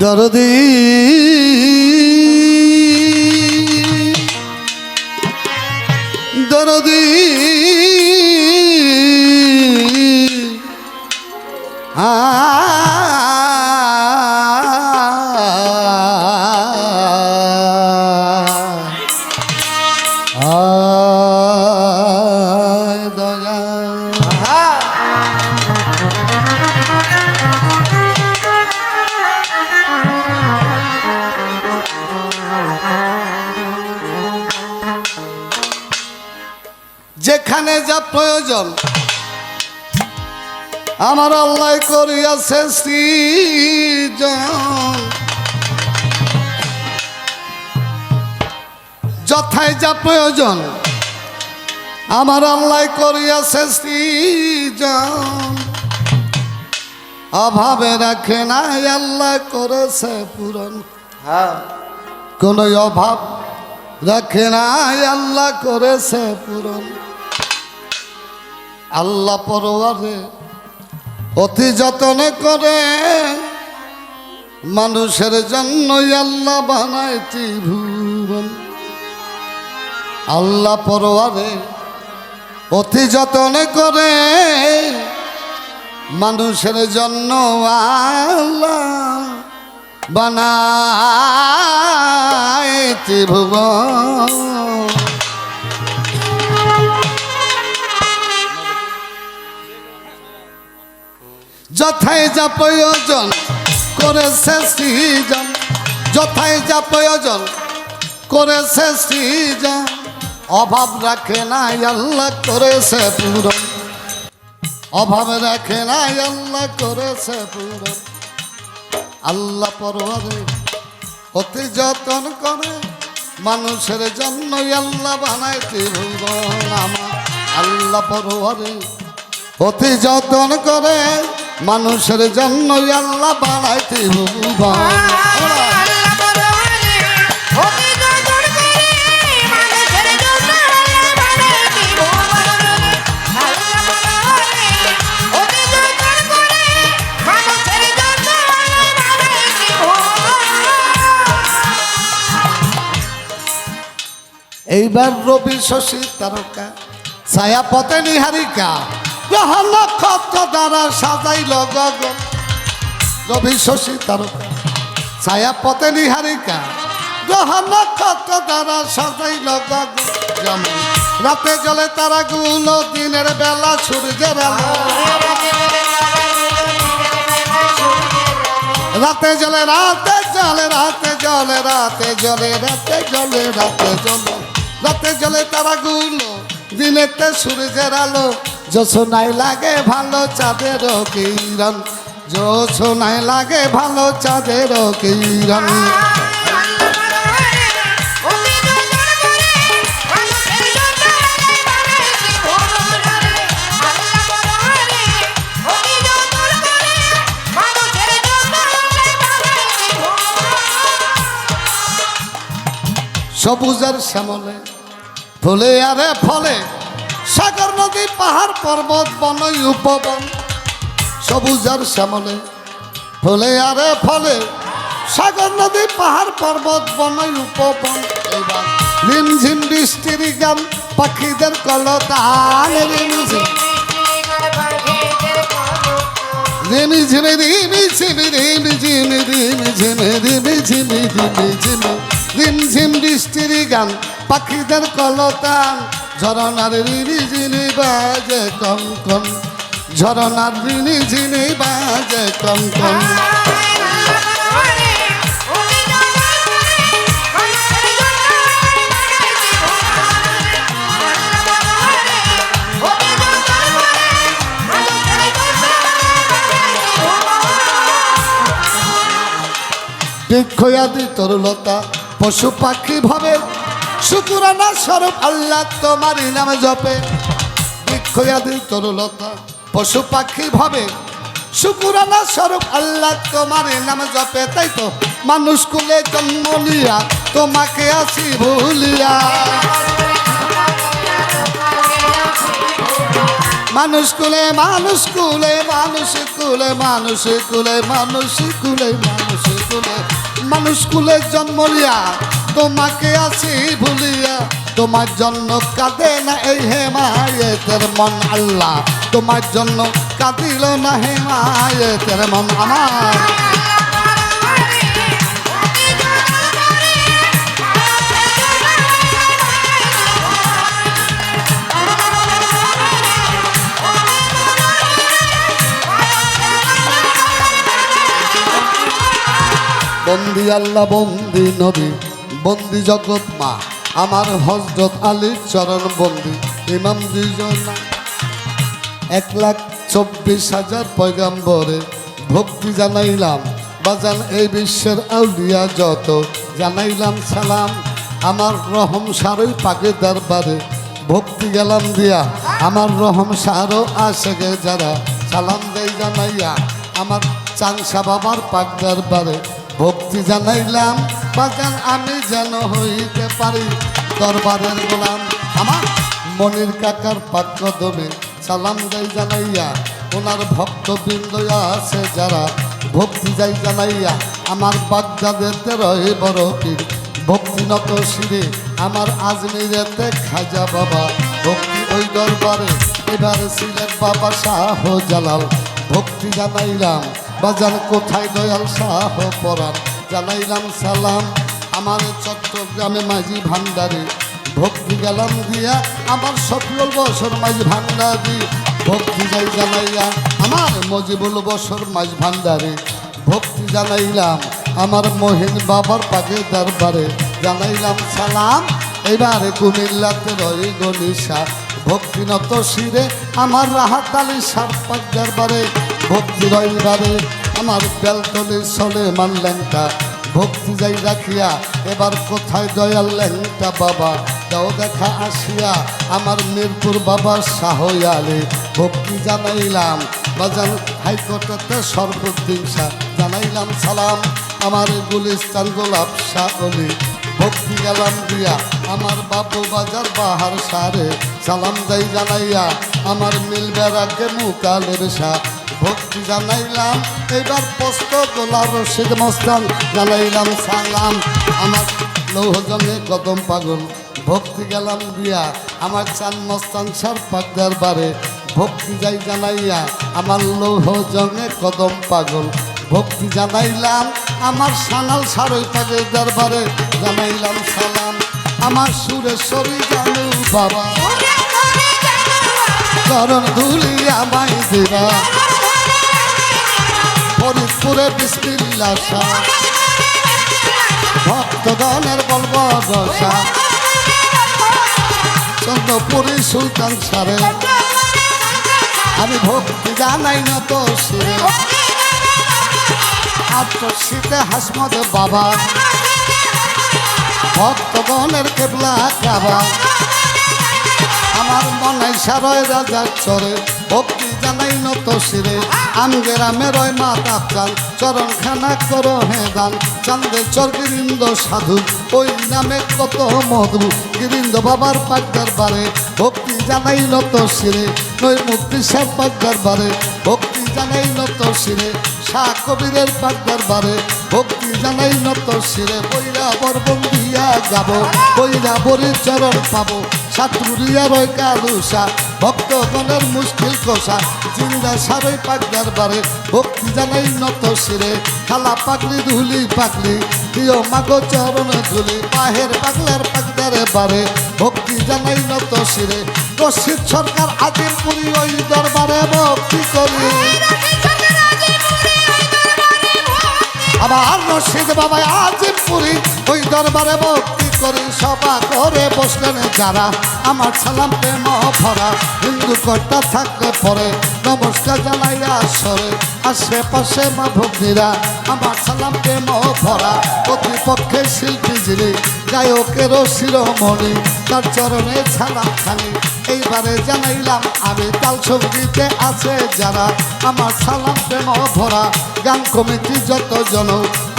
দরদি আমার আল্লাহ করিয়াছে যথায় যা প্রয়োজন আমার আল্লাহ করিয়াছে সৃজন। অভাবে রাখে নাই আল্লাহ করেছে পূরণ। হ্যাঁ। কোন অভাব রাখে নাই আল্লাহ করেছে পূরণ। আল্লাহ পরোয়ারে অতি যতনে করে মানুষের জন্য আল্লাহ বানাইতি ভুবন। আল্লাহ পরোয়ারে অতি যতনে করে মানুষের জন্য আল্লাহ বানাইতি ভুবন। যথায় যা প্রয়োজন করেছে সৃজন। যথায় যা প্রয়োজন করেছে সৃজন। অভাব রাখে নাই, আল্লাহ করেছে পূরণ। অভাব রাখে নাই, আল্লাহ করেছে পূরণ। আল্লাহ পরওয়ারে অতি যতন করে, মানুষের জন্য আল্লাহ বানাইতে আমার। আল্লাহ পরওয়ারে অতি যতন করে মানুষের জন্য আল্লাহ ভুবন এইবার রবি শশী তারকা ছায়া পথে নিহারিকা। নক্ষত্র দ্বারা সাজাইল গগন শশী তারকা ছায়া পথে নিহারিকা গ্রহ নক্ষত্র দ্বারা সাজাইল গগন রাতে জলে তারা গুলো, দিনের বেলা সূর্যের রাতে জলে রাতে জলে রাতে জলে রাতে জলে রাতে জলে রাতে জলে রাতে জলে তারা গুলো, দিনেতে সূর্যের আলো। যোছনাই লাগে ভালো চাঁদের কিরণ। যোছনাই লাগে ভালো চাঁদের কিরণ। সবুজের শ্যামলে, ফুলে আরে ফলে সাগর নদী, পাহাড় পর্বত, বনই উপবন। সবুজের শ্যামলে, ফুলে আরে ফলে। সাগর নদী, পাহাড় পর্বত, বনই উপবন। এবার রিমঝিম বৃষ্টির গান, পাখিদের গান, পাখিদের ঝরনার রিনি ঝিনি বাজে কম কম ঝরনার রিনি ঝিনি বাজে কম কম বৃক্ষয়াদি তরুলতা, পশু পাখি ভাবে শুকুরানা স্বরূপ আল্লাহ, তোমার নামে জপে। বৃক্ষয়াদি তরুলতা পশু পাখি ভাবে। শুকুরানা স্বরূপ আল্লাহ, তোমার নামে জপে। তাই তো মানুষ কুলে জন্ম নিয়া তোমাকে আসি ভুলিয়া। মানুষ কুলে মানুষ কুলে মানুষ কুলে মানুষ কুলে মানুষ কুলে মানুষ কুলে। মানুষ কুলে জন্ম লিয়া। তোমাকে আছি ভুলিয়া। তোমার জন্য কাঁদে না এই হে মায়েতের মন আল্লাহ। তোমার জন্য কাঁদিল না হে মায়েতের মন আমার। বন্দি আল্লাহ, বন্দি নবী। বন্দি জগৎ মা, আমার হজরত আলীর চরণ বন্দি, ইমাম দুইজন। এক লাখ চব্বিশ হাজার পয়গাম্বরে ভক্তি জানাইলাম, বাজান এই বিশ্বের আউলিয়া যত, জানাইলাম সালাম, আমার রহম সারই পাকে দরবারে। ভক্তি গেলাম দিয়া, আমার রহম সারও আসে গে যারা, সালাম দেই জানাইয়া, আমার চাংসা বাবার পাক দরবারে। ভক্তি জানাইলাম বাজান আমি যেন হইতে পারি। দরবারের গোলাম আমার মনির কাকার পাত্র দমে সালাম যাই জানাইয়া। ওনার ভক্তবৃন্দ আছে যারা ভক্তি যাই জানাইয়া। আমার বাগদাদেতে রয়ে বড় পীর। ভক্তি নত শিরে আমার আজমিরেতে খাজা বাবা। ভক্তি ওই দরবারে, এবার ছিলেন বাবা শাহ জালাল। ভক্তি জানাইলাম, বাজার কোথায় দয়াল শাহ পরাণ। জানাইলাম সালাম। আমার চট্টগ্রামে মাঝি ভান্ডারে। ভক্তি গেলাম দিয়া আমার সফল বছর মাঝ ভান্ডারি। ভক্তি যাই জানাইয়া আমার মজিবুল বছর মাঝ ভান্ডারে। ভক্তি জানাইলাম আমার মহিন বাবার পাকে দরবারে। জানাইলাম সালাম, এবারে কুমিল্লাতে গনিশা ভক্তি নত শিরে আমার রাহাত আলী সার পাক দরবারে। ভক্তি রইবারে আমার বেলতলি চলে মানলেনটা ভক্তি যাই রাখিয়া, এবার কোথায় দয়াল লেংটা বাবা? দাও দেখা আসিয়া, আমার মিরপুর বাবা শাহয়ালে। ভক্তি জানাইলাম, বাজান হাইকোর্টেতে সর্বদিন জানাইলাম সালাম, আমার গুলিস্তান গোলাপ শাহ অলি ভক্তি গেলাম দিয়া, আমার বাবু বাজার বাহার সারে। সালাম যাই জানাইয়া, আমার মিল বেড়াকে মুকালের শাহ ভক্তি জানাইলাম এবার পোস্ত গোলা রশিদ মস্তান জানাইলাম সালাম। আমার লৌহজনে কদম পাগল ভক্তি গেলাম দিয়া। আমার চান মস্তান সার পাকদার বারে ভক্তি যাই জানাইয়া। আমার লৌহজনে কদম পাগল ভক্তি জানাইলাম। আমার সানাল সারই পাগের দরবারে জানাইলাম সালাম। আমার সুরেশ্বরী জানু বাবা। চরণ ধুলি আমায় দিবা। ফরিদপুরে বিসমিল্লা ভক্তগণের বলব রসা চন্দ্রপুরী সুলতান সারে। আমি ভক্তি জানাই না তো শিরে আত্মশীতে হাসমত বাবা। ভক্তগণের কেবলা কাবা। আমার মনে সারয় রাজার চরে। জানাই নত শিরে। আমগেরামে রয় মাতা চান চরণ খানা করো হে দান। চান্দে চর গিরিন্দ সাধু, ওই নামে কত মধু। গিরিন্দ বাবার পাকদার বারে ভক্তি জানাই নত শিরে। নই মুক্তি সার পাকদার বারে ভক্তি জানাই নত শিরে। শাহ কবিরের পাকদার বারে ভক্তি জানাই নত শিরে। বইরা বরবন্দিয়া যাব বরে চরণ পাবো। সাতগুড়িয়া রয় কালুসা ভক্তগণের মুশকিল কষা। জিন্দা সারই পাকদার বারে, ভক্তি জানাই নত শিরে। খালা পাগলি, ধুলি পাগলি প্রিয় মাগো চরণ ধুলি। পাহের পাগলার পাকদারে বারে, ভক্তি জানাই নত শিরে। রশিদ সরকার আজিমপুরি ওই দরবারে ভক্তি করি। আবার রশিদ বাবা আজিমপুরি ওই দরবারে ভক্তি করি সভা করে বসলেন যারা। আমার সালাম প্রেম ভরা, হিন্দু কর্তা থাকলে পরে নমস্কার জানাইয়া সরে আশেপাশে মা ভগ্নীরা, আমার সালাম প্রেম ভরা। প্রতিপক্ষের শিল্পী যিনি গায়কেরও শিরোমণি, তার চরণে সালাম খানি এইবারে জানাইলাম, আমি তাল সঙ্গীতে আছে যারা। আমার সালাম প্রেম ভরা, গান কমিটি যত জন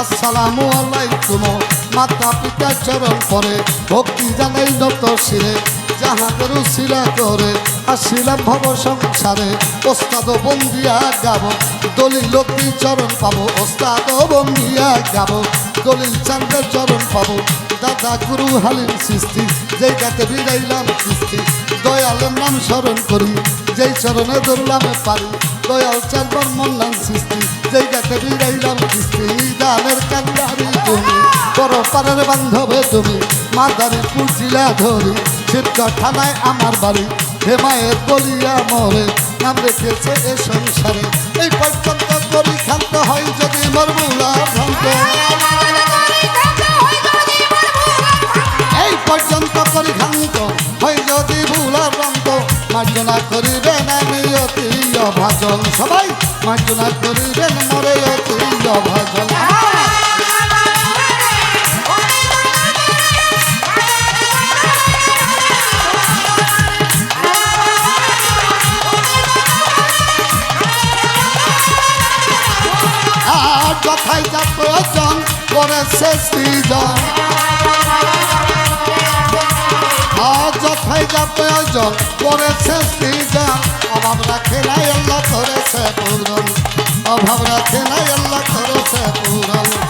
আসসালামু আলাইকুম। মাতা পিতা চরণ পরে ভক্তি জানাই নত শিরে। যাহাদের উশিলা করে, আসিলাম ভব সংসারে। ওস্তাদ বন্দিয়া গাব, দলিল লক্ষ্মী চরণ পাবো। ওস্তাদ বন্দিয়া গাব, দলিল চান্দের চরণ পাবো। দাদা গুরু হালিম সৃষ্টি, যেই গাতে বিড়াইলাম সৃষ্টি। দয়ালের নাম স্মরণ করি, যেই চরণে ধরলাম পারি। দয়াল চারবার মল্লাম সৃষ্টি। যেই গাতে বিড়াইলাম সৃষ্টি দানের কান্দারি তুমি। বড় পারের বান্ধবে তুমি মাদারি পুজিলা ধরি। শিবকা থানায় আমার বাড়ি, হে মায়ের বলিয়া মরে নাম রেখেছে এ সংসারে। এই পর্যন্ত করি খান্ত হয় যদি মরমুলা ভ্রান্ত। এই পর্যন্ত করি খান্ত হয় যদি ভুলা ভ্রান্ত। মার্জনা অতি অভাজন সবাই মার্জনা করিবেন মরে অতি অভাজন আর কথাই যা প্রয়োজন সৃজন আর যথাই যা প্রয়োজন করেছে সৃজন অভাব রাখে নাই আল্লাহ করেছে পূরণ। অভাব রাখে নাই আল্লাহ করেছে পূরণ।